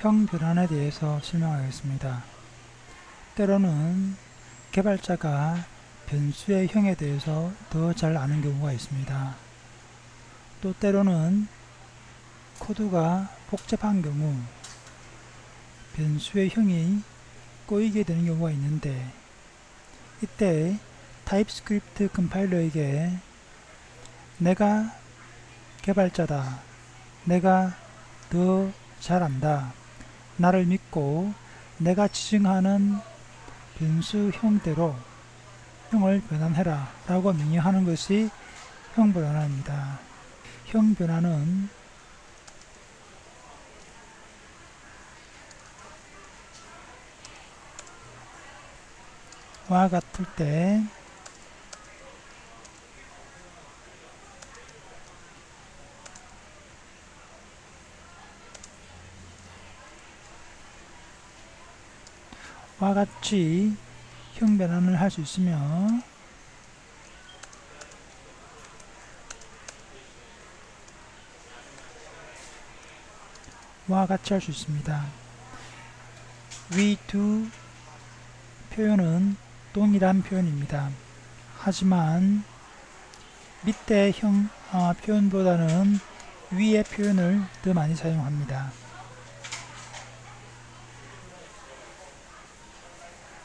형 변환에 대해서 설명하겠습니다. 때로는 개발자가 변수의 형에 대해서 더 잘 아는 경우가 있습니다. 또 때로는 코드가 복잡한 경우 변수의 형이 꼬이게 되는 경우가 있는데 이때 타입스크립트 컴파일러에게 내가 개발자다. 내가 더 잘한다. 나를 믿고 내가 지정하는 변수 형대로 형을 변환해라 라고 명령하는 것이 형 변환입니다. 형 변환은 와 같을 때 와 같이 형 변환을 할 수 있으며 와 같이 할 수 있습니다. 위두 표현은 동일한 표현입니다. 하지만 밑에 형 아, 표현보다는 위의 표현을 더 많이 사용합니다.